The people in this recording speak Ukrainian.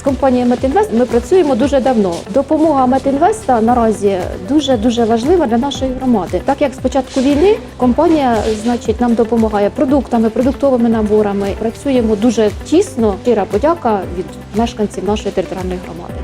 З компанією Метінвест ми працюємо дуже давно. Допомога Метінвеста наразі дуже дуже важлива для нашої громади. Так як з початку війни компанія, значить, нам допомагає продуктами, продуктовими наборами. Працюємо дуже тісно. Щира подяка від мешканців нашої територіальної громади.